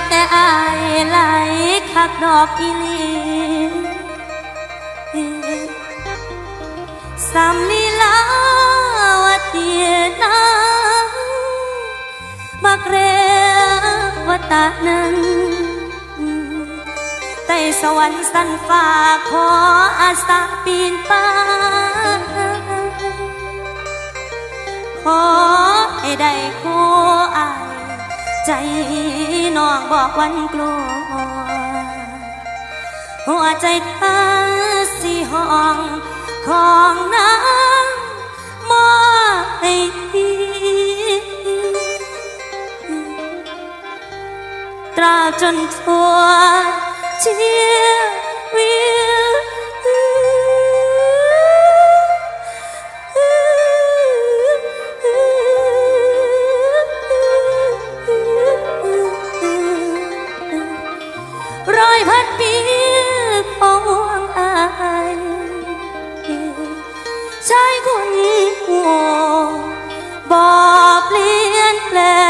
กแต่อายไหลคักดอกอีลีสำลีลาวเตียนาบักเรวตานั้นใต้สวรรค์สันฟ้าขออาสาปีนป่ายขอให้ได้คู่ ใจน้องบอกวันกลัว หัวใจเธอสีห้องของนางมอให้ตราจนทั่วชีวิต វបលៀនផ្លែ